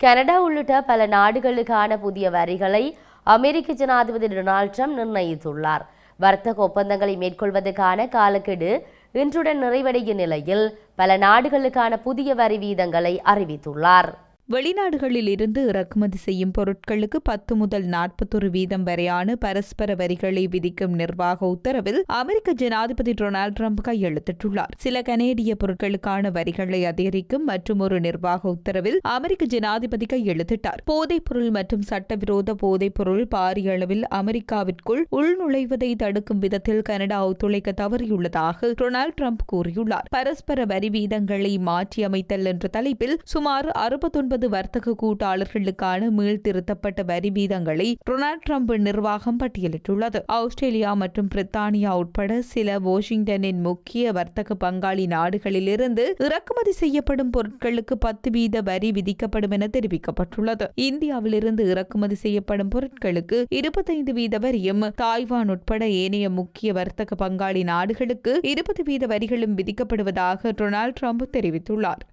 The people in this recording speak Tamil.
கனடா உள்ளிட்ட பல நாடுகளுக்கான புதிய வரிகளை அமெரிக்க ஜனாதிபதி டொனால்ட் ட்ரம்ப் நிர்ணயித்துள்ளார். வர்த்தக ஒப்பந்தங்களை மேற்கொள்வதற்கான காலக்கெடு இன்றுடன் நிறைவடையும் நிலையில் பல நாடுகளுக்கான புதிய வரி வீதங்களை அறிவித்துள்ளார். வெளிநாடுகளில் இருந்து இறக்குமதி செய்யும் பொருட்களுக்கு பத்து முதல் நாற்பத்தொரு வீதம் வரையான பரஸ்பர வரிகளை விதிக்கும் நிர்வாக உத்தரவில் அமெரிக்க ஜனாதிபதி டொனால்டு ட்ரம்ப் கையெழுத்திட்டுள்ளார். சில கனேடிய பொருட்களுக்கான வரிகளை அதிகரிக்கும் மற்றும் ஒரு நிர்வாக உத்தரவில் அமெரிக்க ஜனாதிபதி கையெழுத்திட்டார். போதைப் பொருள் மற்றும் சட்டவிரோத போதைப் பொருள் பாரிய அளவில் அமெரிக்காவிற்குள் உள்நுழைவதை தடுக்கும் விதத்தில் கனடா ஒத்துழைக்க தவறியுள்ளதாக டொனால்டு ட்ரம்ப் கூறியுள்ளார். பரஸ்பர வரி வீதங்களை மாற்றியமைத்தல் என்ற தலைப்பில் சுமார் அறுபத்தொன்பது முப்பது வர்த்தக கூட்டாளர்களுக்கான மீள்திருத்தப்பட்ட வரி வீதங்களை டொனால்டு டிரம்ப் நிர்வாகம் பட்டியலிட்டுள்ளது. ஆஸ்திரேலியா மற்றும் பிரித்தானியா உட்பட சில வாஷிங்டனின் முக்கிய வர்த்தக பங்காளி நாடுகளிலிருந்து இறக்குமதி செய்யப்படும் பொருட்களுக்கு பத்து வீத வரி விதிக்கப்படும் என தெரிவிக்கப்பட்டுள்ளது. இந்தியாவிலிருந்து இறக்குமதி செய்யப்படும் பொருட்களுக்கு இருபத்தைந்து வீத வரியும் தாய்வான் உட்பட ஏனைய முக்கிய வர்த்தக பங்காளி நாடுகளுக்கு இருபது வீத வரிகளும் விதிக்கப்படுவதாக டொனால்டு டிரம்ப் தெரிவித்துள்ளார்.